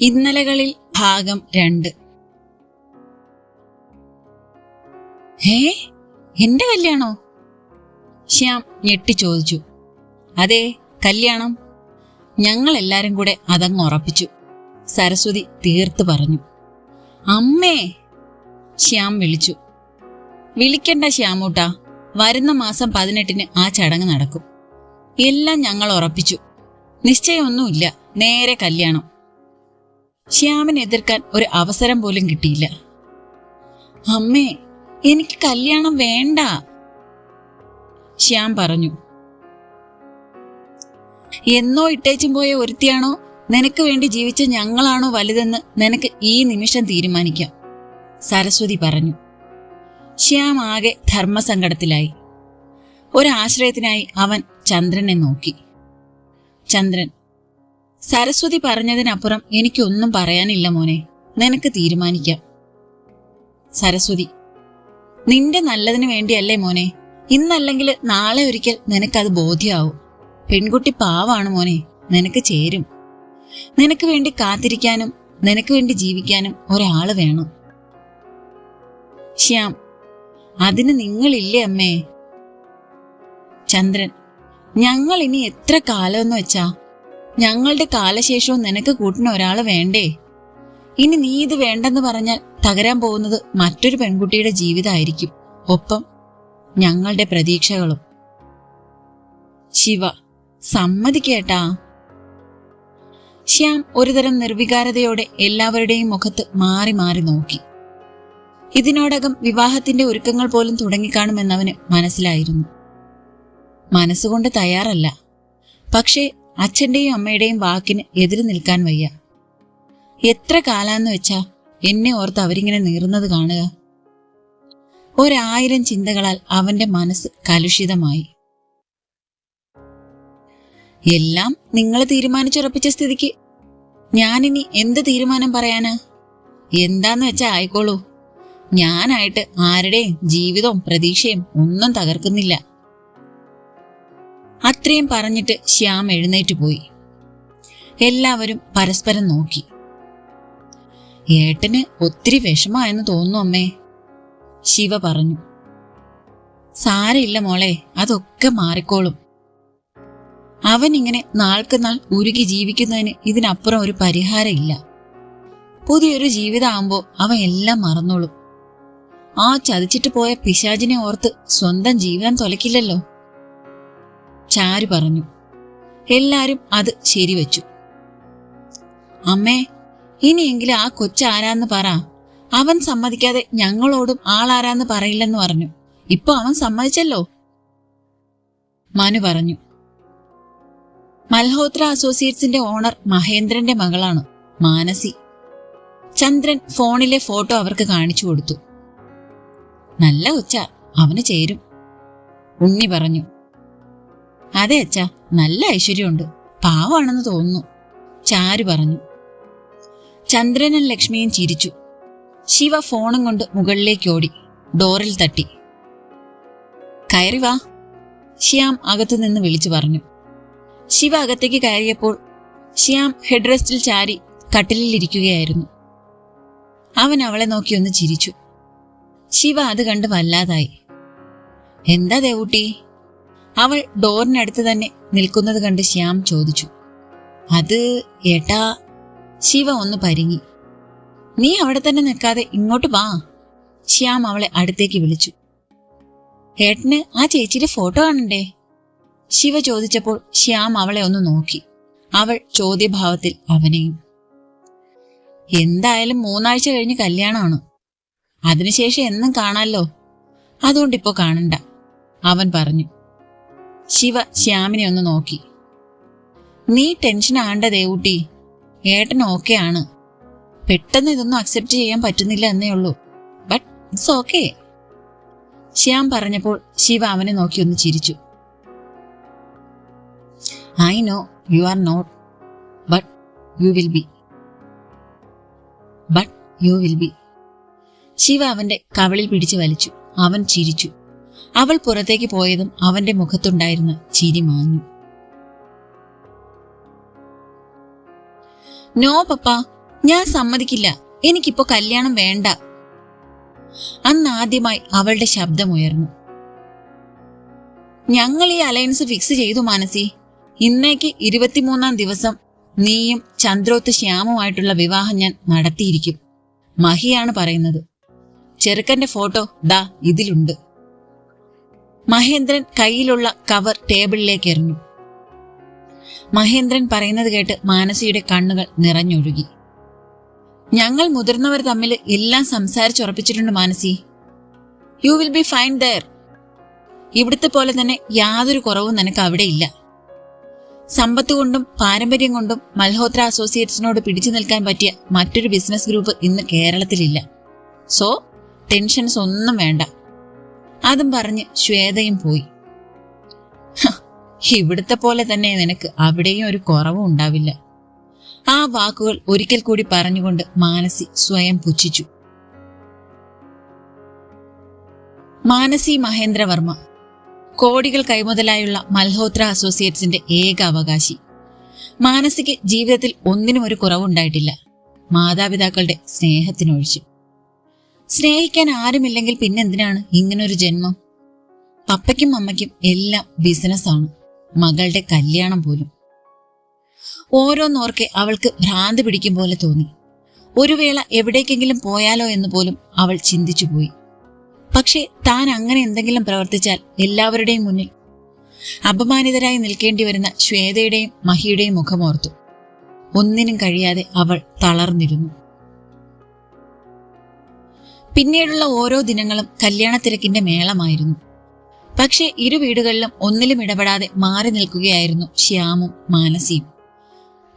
ഇന്നലകളിൽ ഭാഗം രണ്ട്. ഹേ എന്റെ കല്യാണോ? ശ്യാം ഞെട്ടി ചോദിച്ചു. അതെ കല്യാണം. ഞങ്ങൾ എല്ലാരും കൂടെ അതങ്ങ് ഉറപ്പിച്ചു. സരസ്വതി തീർത്ത് പറഞ്ഞു. അമ്മേ ശ്യാം വിളിച്ചു. വിളിക്കണ്ട ശ്യാമൂട്ടാ വരുന്ന മാസം പതിനെട്ടിന് ആ ചടങ്ങ് നടക്കും. എല്ലാം ഞങ്ങൾ ഉറപ്പിച്ചു. നിശ്ചയമൊന്നുമില്ല നേരെ കല്യാണം. ശ്യാമിനെ എതിർക്കാൻ ഒരു അവസരം പോലും കിട്ടിയില്ല. അമ്മേ എനിക്ക് കല്യാണം വേണ്ട. ശ്യാം പറഞ്ഞു. എന്നോ ഇട്ടേച്ചും പോയ ഒരുത്തിയാണോ? നിനക്ക് വേണ്ടി ജീവിച്ച ഞങ്ങളാണോ വലുതെന്ന് നിനക്ക് ഈ നിമിഷം തീരുമാനിക്കാം. സരസ്വതി പറഞ്ഞു. ശ്യാം ആകെ ധർമ്മസങ്കടത്തിലായി. ഒരാശ്രയത്തിനായി അവൻ ചന്ദ്രനെ നോക്കി. ചന്ദ്രൻ സരസ്വതി പറഞ്ഞതിനപ്പുറം എനിക്കൊന്നും പറയാനില്ല മോനെ. നിനക്ക് തീരുമാനിക്കാം. സരസ്വതി നിന്റെ നല്ലതിനു വേണ്ടിയല്ലേ മോനെ. ഇന്നല്ലെങ്കിൽ നാളെ ഒരിക്കൽ നിനക്കത് ബോധ്യമാവും പെൺകുട്ടി പാവാണ് മോനെ. നിനക്ക് ചേരും. നിനക്ക് വേണ്ടി കാത്തിരിക്കാനും നിനക്ക് വേണ്ടി ജീവിക്കാനും ഒരാൾ വേണം. ശ്യാം അതിന് നിങ്ങളില്ലേ അമ്മേ? ചന്ദ്രൻ ഞങ്ങൾ ഇനി എത്ര കാലം എന്ന് വെച്ചാ ഞങ്ങളുടെ കാലശേഷവും നിനക്ക് കൂട്ടുന്ന ഒരാൾ വേണ്ടേ? ഇനി നീ ഇത് വേണ്ടെന്ന് പറഞ്ഞാൽ തകരാൻ പോകുന്നത് മറ്റൊരു പെൺകുട്ടിയുടെ ജീവിതമായിരിക്കും. ഒപ്പം ഞങ്ങളുടെ പ്രതീക്ഷകളും. ശിവ സമ്മതിക്കേട്ടാ. ശ്യാം ഒരുതരം നിർവികാരതയോടെ എല്ലാവരുടെയും മുഖത്ത് മാറി മാറി നോക്കി. ഇതിനോടകം വിവാഹത്തിന്റെ ഒരുക്കങ്ങൾ പോലും തുടങ്ങിക്കാണുമെന്നവന് മനസ്സിലായിരുന്നു. മനസ്സുകൊണ്ട് തയ്യാറല്ല. പക്ഷേ അച്ഛന്റെയും അമ്മയുടെയും വാക്കിന് എതിര് നിൽക്കാൻ വയ്യ. എത്ര കാലാന്ന് വെച്ചാ എന്നെ ഓർത്ത് അവരിങ്ങനെ നീറുന്നത് കാണുക. ഒരായിരം ചിന്തകളാൽ അവന്റെ മനസ്സ് കലുഷിതമായി. എല്ലാം നിങ്ങൾ തീരുമാനിച്ചുറപ്പിച്ച സ്ഥിതിക്ക് ഞാനിനി എന്ത് തീരുമാനം പറയാനാ? എന്താന്ന് വെച്ചാ ആയിക്കോളൂ. ഞാനായിട്ട് ആരുടെയും ജീവിതവും പ്രതീക്ഷയും ഒന്നും തകർക്കുന്നില്ല. അത്രയും പറഞ്ഞിട്ട് ശ്യാം എഴുന്നേറ്റ് പോയി. എല്ലാവരും പരസ്പരം നോക്കി. ഏട്ടന് ഒത്തിരി വിഷമായെന്ന് തോന്നുന്നു അമ്മേ ശിവ പറഞ്ഞു. സാരയില്ല മോളെ അതൊക്കെ മാറിക്കോളും. അവൻ ഇങ്ങനെ നാൾക്ക് നാൾ ഉരുകി ജീവിക്കുന്നതിന് ഇതിനപ്പുറം ഒരു പരിഹാരമില്ല. പുതിയൊരു ജീവിതമാകുമ്പോൾ അവൻ എല്ലാം മറന്നോളും. ആ ചതിച്ചിട്ട് പോയ പിശാചിനെ ഓർത്ത് സ്വന്തം ജീവിതം തൊലക്കില്ലല്ലോ. ചാരു പറഞ്ഞു. എല്ലാരും അത് ശരിവച്ചു. അമ്മേ ഇനിയെങ്കിലും ആ കൊച്ചാരാന്ന് പറ. അവൻ സമ്മതിക്കാതെ ഞങ്ങളോടും ആളാരാന്ന് പറയില്ലെന്ന് പറഞ്ഞു. ഇപ്പൊ അവൻ സമ്മതിച്ചല്ലോ? മനു പറഞ്ഞു. മൽഹോത്ര അസോസിയേറ്റ്സിന്റെ ഓണർ മഹേന്ദ്രന്റെ മകളാണ് മാനസി. ചന്ദ്രൻ ഫോണിലെ ഫോട്ടോ അവർക്ക് കാണിച്ചു കൊടുത്തു. നല്ല കൊച്ച അവന് ചേരും. ഉണ്ണി പറഞ്ഞു. അതെ അച്ഛാ നല്ല ഐശ്വര്യമുണ്ട്. പാവാണെന്ന് തോന്നുന്നു. ചാരു പറഞ്ഞു. ചന്ദ്രനും ലക്ഷ്മിയും ചിരിച്ചു. ശിവ ഫോണും കൊണ്ട് മുകളിലേക്ക് ഓടി. ഡോറിൽ തട്ടി. കയറി വാ. ശ്യാം അകത്തു നിന്ന് വിളിച്ചു പറഞ്ഞു. ശിവ അകത്തേക്ക് കയറിയപ്പോൾ ശ്യാം ഹെഡ് റെസ്റ്റിൽ ചാരി കട്ടിലിൽ ഇരിക്കുകയായിരുന്നു. അവൻ അവളെ നോക്കി ഒന്ന് ചിരിച്ചു. ശിവ അത് കണ്ട് വല്ലാതായി. എന്താ ദേവൂട്ടി? അവൾ ഡോറിനടുത്ത് തന്നെ നിൽക്കുന്നത് കണ്ട് ശ്യാം ചോദിച്ചു. അത് ഏട്ടാ ശിവ ഒന്ന് പരിങ്ങി. നീ അവിടെ തന്നെ നിൽക്കാതെ ഇങ്ങോട്ട് വാ. ശ്യാം അവളെ അടുത്തേക്ക് വിളിച്ചു. ഏട്ടന് ആ ചേച്ചിയുടെ ഫോട്ടോ കാണണ്ടേ? ശിവ ചോദിച്ചപ്പോൾ ശ്യാം അവളെ ഒന്ന് നോക്കി. അവൾ ചോദ്യഭാവത്തിൽ അവനെയും. എന്തായാലും മൂന്നാഴ്ച കഴിഞ്ഞ് കല്യാണമാണ്? അതിനുശേഷം എന്നും കാണാലോ അതുകൊണ്ടിപ്പോ കാണണ്ട അവൻ പറഞ്ഞു. ശിവ ശ്യാമിനെ ഒന്ന് നോക്കി. നീ ടെൻഷൻ ആണ്ട ദേവൂട്ടി ഏട്ടൻ ഓക്കെ ആണ്. പെട്ടെന്ന് ഇതൊന്നും അക്സെപ്റ്റ് ചെയ്യാൻ പറ്റുന്നില്ല എന്നേ ഉള്ളൂ ബട്ട് ഇറ്റ്സ് ഓക്കെ ശ്യാം പറഞ്ഞപ്പോൾ ശിവ അവനെ നോക്കി ഒന്ന് ചിരിച്ചു. I know you are not but you will be but you will be Shiva അവന്റെ കവളിൽ പിടിച്ചു വലിച്ചു. അവൻ ചിരിച്ചു. അവൾ പുറത്തേക്ക് പോയതും അവന്റെ മുഖത്തുണ്ടായിരുന്ന ചിരി മാഞ്ഞു. നോ പപ്പ ഞാൻ സമ്മതിക്കില്ല. എനിക്കിപ്പോ കല്യാണം വേണ്ട. അന്നാദ്യമായി അവളുടെ ശബ്ദമുയർന്നു. ഞങ്ങൾ ഈ അലയൻസ് ഫിക്സ് ചെയ്തു മാനസി. ഇന്നേക്ക് ഇരുപത്തിമൂന്നാം ദിവസം നീയും ചന്ദ്രോത്ത് ശ്യാമുമായിട്ടുള്ള വിവാഹം ഞാൻ നടത്തിയിരിക്കും മഹിയാണ് പറയുന്നത്. ചെറുക്കന്റെ ഫോട്ടോ ദാ ഇതിലുണ്ട്. മഹേന്ദ്രൻ കയ്യിലുള്ള കവർ ടേബിളിലേക്ക് എറിഞ്ഞു. മഹേന്ദ്രൻ പറയുന്നത് കേട്ട് മാനസിയുടെ കണ്ണുകൾ നിറഞ്ഞൊഴുകി. ഞങ്ങൾ മുതിർന്നവർ തമ്മിൽ എല്ലാം സംസാരിച്ചുറപ്പിച്ചിട്ടുണ്ട് Manasi. You will be fine there ഇവിടുത്തെ പോലെ തന്നെ യാതൊരു കുറവും നിനക്ക് അവിടെ ഇല്ല. സമ്പത്ത് കൊണ്ടും പാരമ്പര്യം കൊണ്ടും മൽഹോത്ര അസോസിയേറ്റ്സിനോട് പിടിച്ചു നിൽക്കാൻ പറ്റിയ മറ്റൊരു ബിസിനസ് ഗ്രൂപ്പ് ഇന്ന് കേരളത്തിലില്ല. സോ ടെൻഷൻസ് ഒന്നും വേണ്ട. അതും പറഞ്ഞ് ശ്വേതയും പോയി. ഇവിടുത്തെ പോലെ തന്നെ നിനക്ക് അവിടെയും ഒരു കുറവും ഉണ്ടാവില്ല. ആ വാക്കുകൾ ഒരിക്കൽ കൂടി പറഞ്ഞുകൊണ്ട് മാനസി സ്വയം പുച്ഛിച്ചു. മാനസി മഹേന്ദ്രവർമ്മ കോടികൾ കൈമുതലായുള്ള മൽഹോത്ര അസോസിയേറ്റ്സിന്റെ ഏക അവകാശി. മാനസിക്ക് ജീവിതത്തിൽ ഒന്നിനും ഒരു കുറവുണ്ടായിട്ടില്ല. മാതാപിതാക്കളുടെ സ്നേഹത്തിനൊഴിച്ച്. സ്നേഹിക്കാൻ ആരുമില്ലെങ്കിൽ പിന്നെന്തിനാണ് ഇങ്ങനൊരു ജന്മം? പപ്പയ്ക്കും അമ്മയ്ക്കും എല്ലാം ബിസിനസ്സാണ്. മകളുടെ കല്യാണം പോലും. ഓരോന്നോർക്കെ അവൾക്ക് ഭ്രാന്ത് പിടിക്കും പോലെ തോന്നി. ഒരു വേള എവിടേക്കെങ്കിലും പോയാലോ എന്ന് പോലും അവൾ ചിന്തിച്ചു പോയി. പക്ഷേ താൻ അങ്ങനെ എന്തെങ്കിലും പ്രവർത്തിച്ചാൽ എല്ലാവരുടെയും മുന്നിൽ അപമാനിതരായി നിൽക്കേണ്ടി വരുന്ന ശ്വേതയുടെയും മഹിയുടെയും മുഖമോർത്തു. ഒന്നിനും കഴിയാതെ അവൾ തളർന്നിരുന്നു. പിന്നീടുള്ള ഓരോ ദിനങ്ങളും കല്യാണത്തിരക്കിന്റെ മേളമായിരുന്നു. പക്ഷെ ഇരു വീടുകളിലും ഒന്നിലും ഇടപെടാതെ മാറി നിൽക്കുകയായിരുന്നു ശ്യാമും മാനസിയും.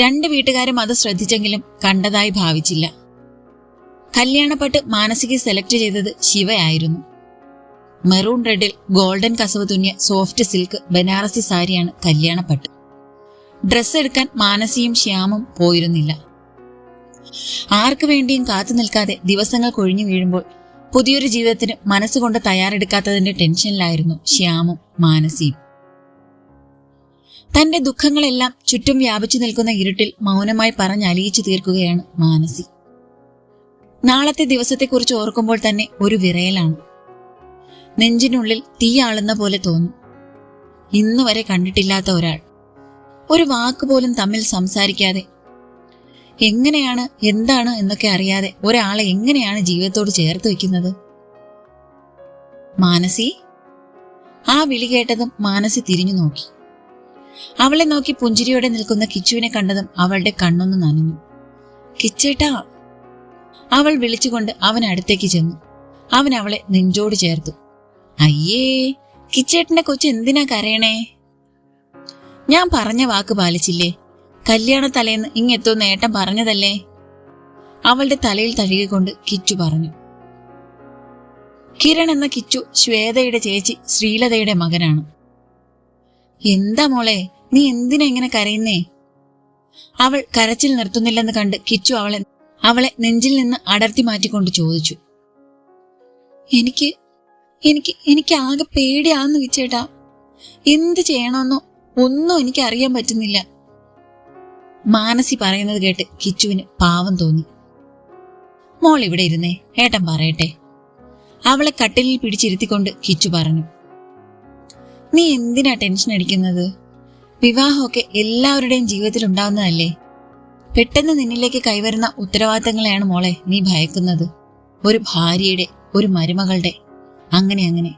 രണ്ട് വീട്ടുകാരും അത് ശ്രദ്ധിച്ചെങ്കിലും കണ്ടതായി ഭാവിച്ചില്ല. കല്യാണപ്പെട്ട് മാനസിക സെലക്ട് ചെയ്തത് ശിവയായിരുന്നു. മെറൂൺ റെഡിൽ ഗോൾഡൻ കസവ് തുന്നിയ സോഫ്റ്റ് സിൽക്ക് ബനാറസി സാരിയാണ് കല്യാണപ്പെട്ട്. ഡ്രസ്സ് എടുക്കാൻ മാനസിയും ശ്യാമും പോയിരുന്നില്ല. ആർക്കു വേണ്ടിയും കാത്തു നിൽക്കാതെ ദിവസങ്ങൾ കൊഴിഞ്ഞു വീഴുമ്പോൾ പുതിയൊരു ജീവിതത്തിന് മനസ്സുകൊണ്ട് തയ്യാറെടുക്കാത്തതിന്റെ ടെൻഷനിലായിരുന്നു ശ്യാമും മാനസിയും. തന്റെ ദുഃഖങ്ങളെല്ലാം ചുറ്റും വ്യാപിച്ചു നിൽക്കുന്ന ഇരുട്ടിൽ മൗനമായി പറഞ്ഞലിയിച്ചു തീർക്കുകയാണ് മാനസി. നാളത്തെ ദിവസത്തെക്കുറിച്ച് ഓർക്കുമ്പോൾ തന്നെ ഒരു വിറയലാണ്. നെഞ്ചിനുള്ളിൽ തീയാളുന്ന പോലെ തോന്നും. ഇന്നുവരെ കണ്ടിട്ടില്ലാത്ത ഒരാൾ. ഒരു വാക്കുപോലും തമ്മിൽ സംസാരിക്കാതെ എങ്ങനെയാണ് എന്താണ് എന്നൊക്കെ അറിയാതെ ഒരാളെ എങ്ങനെയാണ് ജീവിതത്തോട് ചേർത്ത് വെക്കുന്നത് മാനസി? ആ വിളി കേട്ടതും മാനസി തിരിഞ്ഞു നോക്കി. അവളെ നോക്കി പുഞ്ചിരിയോടെ നിൽക്കുന്ന കിച്ചുവിനെ കണ്ടതും അവളുടെ കണ്ണൊന്ന് നനഞ്ഞു. കിച്ചേട്ടാ! അവൾ വിളിച്ചുകൊണ്ട് അവൻ അടുത്തേക്ക് ചെന്നു. അവൻ അവളെ നെഞ്ചോട് ചേർത്തു. അയ്യേ കിച്ചേട്ടന്റെ കൊച്ചു എന്തിനാ കരയണേ? ഞാൻ പറഞ്ഞ വാക്ക് പാലിച്ചില്ലേ? കല്യാണ തലേന്ന് ഇങ്ങെത്തോ ഏട്ടൻ പറഞ്ഞതല്ലേ? അവളുടെ തലയിൽ തഴുകിക്കൊണ്ട് കിച്ചു പറഞ്ഞു. കിരൺ എന്ന കിച്ചു ശ്വേതയുടെ ചേച്ചി ശ്രീലതയുടെ മകനാണ്. എന്താ മോളെ നീ എന്തിനാ ഇങ്ങനെ കരയുന്നേ? അവൾ കരച്ചിൽ നിർത്തുന്നില്ലെന്ന് കണ്ട് കിച്ചു അവളെ അവളെ നെഞ്ചിൽ നിന്ന് അടർത്തി മാറ്റിക്കൊണ്ട് ചോദിച്ചു. എനിക്ക് എനിക്ക് എനിക്ക് ആകെ പേടിയാന്ന് കിച്ചേട്ടാ എന്ത് ചെയ്യണമെന്നോ ഒന്നും എനിക്ക് അറിയാൻ പറ്റുന്നില്ല. മാനസി പറയുന്നത് കേട്ട് കിച്ചുവിന് പാവം തോന്നി. മോൾ ഇവിടെ ഇരുന്നേ ഏട്ടൻ പറയട്ടെ. അവളെ കട്ടിലിൽ പിടിച്ചിരുത്തിക്കൊണ്ട് കിച്ചു പറഞ്ഞു. നീ എന്തിനാ ടെൻഷൻ അടിക്കുന്നത്? വിവാഹമൊക്കെ എല്ലാവരുടെയും ജീവിതത്തിൽ ഉണ്ടാവുന്നതല്ലേ? പെട്ടെന്ന് നിന്നിലേക്ക് കൈവരുന്ന ഉത്തരവാദിത്തങ്ങളെയാണ് മോളെ നീ ഭയക്കുന്നത്. ഒരു ഭാര്യയുടെ ഒരു മരുമകളുടെ അങ്ങനെ അങ്ങനെ.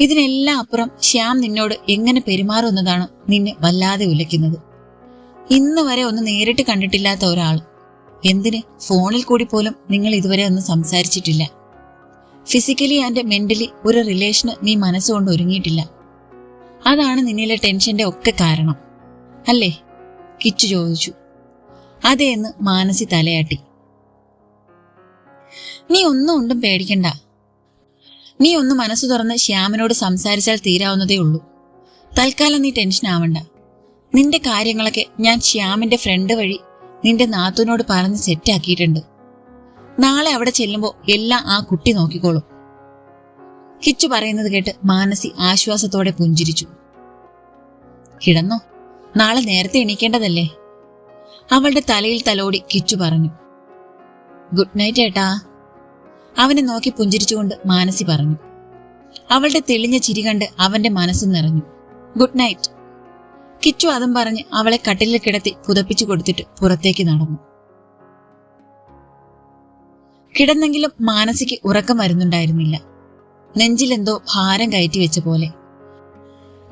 ഇതിനെല്ലാം അപ്പുറം ശ്യാം നിന്നോട് എങ്ങനെ പെരുമാറുന്നതാണ് നിന്നെ വല്ലാതെ ഉലയ്ക്കുന്നത്. ഇന്ന് വരെ ഒന്ന് നേരിട്ട് കണ്ടിട്ടില്ലാത്ത ഒരാൾ. എന്തിന്? ഫോണിൽ കൂടി പോലും നിങ്ങൾ ഇതുവരെ ഒന്ന് സംസാരിച്ചിട്ടില്ല. ഫിസിക്കലി ആൻഡ് മെന്റലി ഒരു റിലേഷന് നീ മനസ്സുകൊണ്ട് ഒരുങ്ങിയിട്ടില്ല. അതാണ് നിന്നിലെ ടെൻഷന്റെ ഒക്കെ കാരണം. അല്ലേ? കിച്ചു ചോദിച്ചു. അതെ എന്ന് മാനസി തലയാട്ടി. നീ ഒന്നും ഒണ്ടും പേടിക്കണ്ട. നീ ഒന്ന് മനസ്സ് തുറന്ന് ശ്യാമിനോട് സംസാരിച്ചാൽ തീരാവുന്നതേ ഉള്ളൂ. തൽക്കാലം നീ ടെൻഷൻ ആവണ്ട. നിന്റെ കാര്യങ്ങളൊക്കെ ഞാൻ ശ്യാമിന്റെ ഫ്രണ്ട് വഴി നിന്റെ നാത്തൂനോട് പറഞ്ഞ് സെറ്റാക്കിയിട്ടുണ്ട് നാളെ അവിടെ ചെല്ലുമ്പോൾ എല്ലാം ആ കുട്ടി നോക്കിക്കോളും. കിച്ചു പറയുന്നത് കേട്ട് മാനസി ആശ്വാസത്തോടെ പുഞ്ചിരിച്ചു. കിടന്നോ? നാളെ നേരത്തെ എണീക്കേണ്ടതല്ലേ? അവളുടെ തലയിൽ തലോടി കിച്ചു പറഞ്ഞു. ഗുഡ് നൈറ്റ് ഏട്ടാ. അവനെ നോക്കി പുഞ്ചിരിച്ചുകൊണ്ട് മാനസി പറഞ്ഞു. അവളുടെ തെളിഞ്ഞ ചിരി കണ്ട് അവന്റെ മനസ്സ് നിറഞ്ഞു. ഗുഡ് നൈറ്റ് കിച്ചു അതും പറഞ്ഞ് അവളെ കട്ടിലിൽ കിടത്തി പുതപ്പിച്ചു കൊടുത്തിട്ട് പുറത്തേക്ക് നടന്നു. കിടന്നെങ്കിലും മാനസിക്ക് ഉറക്കം വരുന്നുണ്ടായിരുന്നില്ല. നെഞ്ചിലെന്തോ ഭാരം കയറ്റി വെച്ച പോലെ.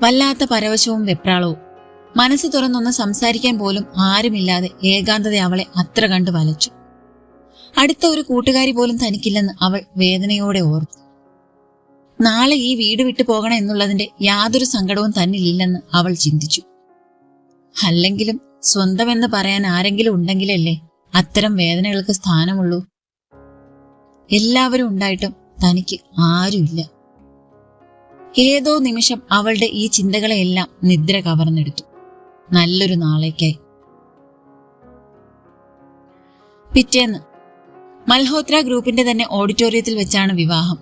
വല്ലാത്ത പരവശവും വെപ്രാളവും. മനസ്സ് തുറന്നൊന്ന് സംസാരിക്കാൻ പോലും ആരുമില്ലാതെ ഏകാന്തത അവളെ അത്ര കണ്ട് വലച്ചു. അടുത്ത ഒരു കൂട്ടുകാരി പോലും തനിക്കില്ലെന്ന് അവൾ വേദനയോടെ ഓർത്തു. നാളെ ഈ വീട് വിട്ടു പോകണം എന്നുള്ളതിന്റെ യാതൊരു സങ്കടവും തന്നിലില്ലെന്ന് അവൾ ചിന്തിച്ചു. അല്ലെങ്കിലും സ്വന്തമെന്ന് പറയാൻ ആരെങ്കിലും ഉണ്ടെങ്കിലല്ലേ അത്തരം വേദനകൾക്ക് സ്ഥാനമുള്ളൂ? എല്ലാവരും ഉണ്ടായിട്ടും തനിക്ക് ആരുമില്ല. ഏതോ നിമിഷം അവളുടെ ഈ ചിന്തകളെയെല്ലാം നിദ്ര കവർന്നെടുത്തു. നല്ലൊരു നാളേക്കായി. പിറ്റേന്ന് മൽഹോത്ര ഗ്രൂപ്പിന്റെ തന്നെ ഓഡിറ്റോറിയത്തിൽ വെച്ചാണ് വിവാഹം.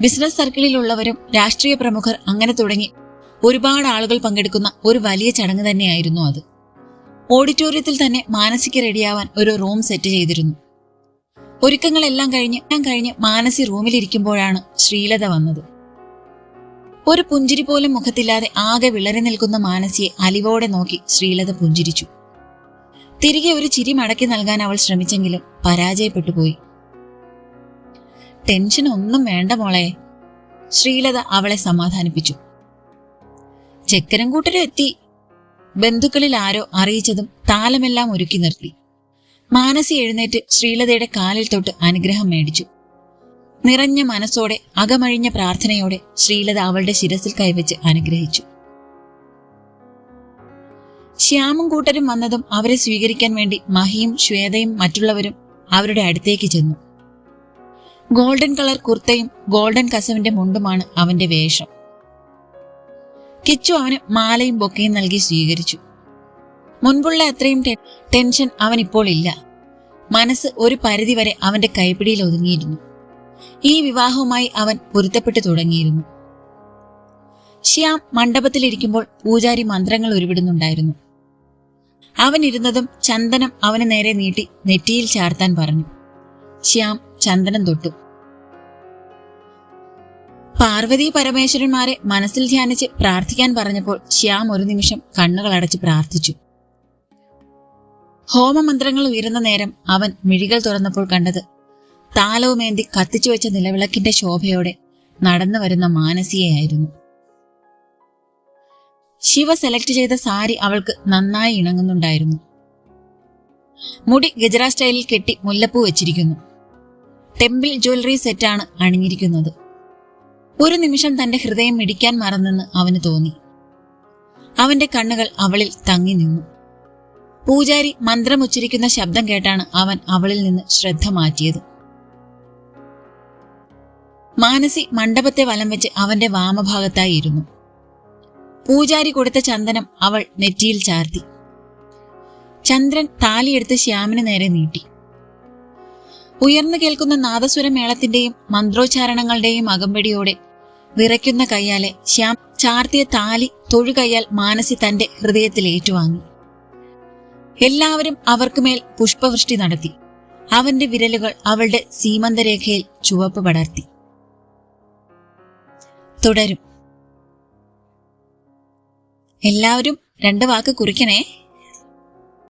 ബിസിനസ് സർക്കിളിലുള്ളവരും രാഷ്ട്രീയ പ്രമുഖർ അങ്ങനെ തുടങ്ങി ഒരുപാട് ആളുകൾ പങ്കെടുക്കുന്ന ഒരു വലിയ ചടങ്ങ് തന്നെയായിരുന്നു അത്. ഓഡിറ്റോറിയത്തിൽ തന്നെ മാനസിക്ക് റെഡിയാവാൻ ഒരു റൂം സെറ്റ് ചെയ്തിരുന്നു. ഒരുക്കങ്ങളെല്ലാം കഴിഞ്ഞ് ഞാൻ കഴിഞ്ഞ് മാനസി റൂമിലിരിക്കുമ്പോഴാണ് ശ്രീലത വന്നത്. ഒരു പുഞ്ചിരി പോലും മുഖത്തില്ലാതെ ആകെ വിളറി നിൽക്കുന്ന മാനസിയെ അലിവോടെ നോക്കി ശ്രീലത പുഞ്ചിരിച്ചു. തിരികെ ഒരു ചിരി മടക്കി നൽകാൻ അവൾ ശ്രമിച്ചെങ്കിലും പരാജയപ്പെട്ടു പോയി. ടെൻഷൻ ഒന്നും വേണ്ട മോളെ ശ്രീലത അവളെ സമാധാനിപ്പിച്ചു. ചെക്കനും കൂട്ടരും എത്തി. ബന്ധുക്കളിൽ ആരോ അറിയിച്ചതും താലമെല്ലാം ഒരുക്കി നിർത്തി. മാനസി എഴുന്നേറ്റ് ശ്രീലതയുടെ കാലിൽ തൊട്ട് അനുഗ്രഹം മേടിച്ചു. നിറഞ്ഞ മനസ്സോടെ അകമഴിഞ്ഞ പ്രാർത്ഥനയോടെ ശ്രീലത അവളുടെ ശിരസിൽ കൈവച്ച് അനുഗ്രഹിച്ചു. ശ്യാമും കൂട്ടരും വന്നതും അവരെ സ്വീകരിക്കാൻ വേണ്ടി മഹിയും ശ്വേതയും മറ്റുള്ളവരും അവരുടെ അടുത്തേക്ക് ചെന്നു. ഗോൾഡൻ കളർ കുർത്തയും ഗോൾഡൻ കസവിന്റെ മുണ്ടുമാണ് അവന്റെ വേഷം. കിച്ചു അവന് മാലയും ബൊക്കയും നൽകി സ്വീകരിച്ചു. മുൻപുള്ള അത്രയും ടെൻഷൻ അവൻ ഇപ്പോൾ ഇല്ല. മനസ്സ് ഒരു പരിധി വരെ അവന്റെ കൈപ്പിടിയിൽ ഒതുങ്ങിയിരുന്നു. ഈ വിവാഹവുമായി അവൻ പൊരുത്തപ്പെട്ടു തുടങ്ങിയിരുന്നു. ശ്യാം മണ്ഡപത്തിലിരിക്കുമ്പോൾ പൂജാരി മന്ത്രങ്ങൾ ഉരുവിടുന്നുണ്ടായിരുന്നു. അവൻ ഇരുന്നതും ചന്ദനം അവന് നേരെ നീട്ടി നെറ്റിയിൽ ചാർത്താൻ പറഞ്ഞു. ശ്യാം ചന്ദനം തൊട്ടു. പാർവതി പരമേശ്വരന്മാരെ മനസ്സിൽ ധ്യാനിച്ച് പ്രാർത്ഥിക്കാൻ പറഞ്ഞപ്പോൾ ശ്യാം ഒരു നിമിഷം കണ്ണുകൾ അടച്ച് പ്രാർത്ഥിച്ചു. ഹോമമന്ത്രങ്ങൾ ഉയരുന്ന നേരം അവൻ മിഴികൾ തുറന്നപ്പോൾ കണ്ടത് താലവുമേന്തി കത്തിച്ചു വെച്ച നിലവിളക്കിന്റെ ശോഭയോടെ നടന്നു വരുന്ന മാനസികയായിരുന്നു. ശിവ സെലക്ട് ചെയ്ത സാരി അവൾക്ക് നന്നായി ഇണങ്ങുന്നുണ്ടായിരുന്നു. മുടി ഗജറ സ്റ്റൈലിൽ കെട്ടി മുല്ലപ്പൂ വെച്ചിരിക്കുന്നു. ടെമ്പിൾ ജ്വല്ലറി സെറ്റാണ് അണിഞ്ഞിരിക്കുന്നത്. ഒരു നിമിഷം തന്റെ ഹൃദയം മിടിക്കാൻ മറന്നെന്ന് അവന് തോന്നി. അവന്റെ കണ്ണുകൾ അവളിൽ തങ്ങി നിന്നു. പൂജാരി മന്ത്രം ഉച്ചരിക്കുന്ന ശബ്ദം കേട്ടാണ് അവൻ അവളിൽ നിന്ന് ശ്രദ്ധ മാറ്റിയത്. മാനസി മണ്ഡപത്തെ വലം വെച്ച് അവന്റെ വാമഭാഗത്തായി ഇരുന്നു. പൂജാരി കൊടുത്ത ചന്ദനം അവൾ നെറ്റിയിൽ ചാർത്തി. ചന്ദ്രൻ താലിയെടുത്ത് ശ്യാമിന് നേരെ നീട്ടി. ഉയർന്നു കേൾക്കുന്ന നാദസ്വരമേളത്തിന്റെയും മന്ത്രോച്ചാരണങ്ങളുടെയും അകമ്പടിയോടെ വിറയ്ക്കുന്ന കയ്യാലെ ശ്യാം ചാർത്തിയ താലി തൊഴുകയ്യാൽ മാനസി തന്റെ ഹൃദയത്തിൽ ഏറ്റുവാങ്ങി. എല്ലാവരും അവർക്കുമേൽ പുഷ്പവൃഷ്ടി നടത്തി. അവന്റെ വിരലുകൾ അവളുടെ സീമന്തരേഖയിൽ ചുവപ്പ് പടർത്തി. തുടരും. എല്ലാവരും രണ്ട് വാക്ക് കുറിക്കണേ.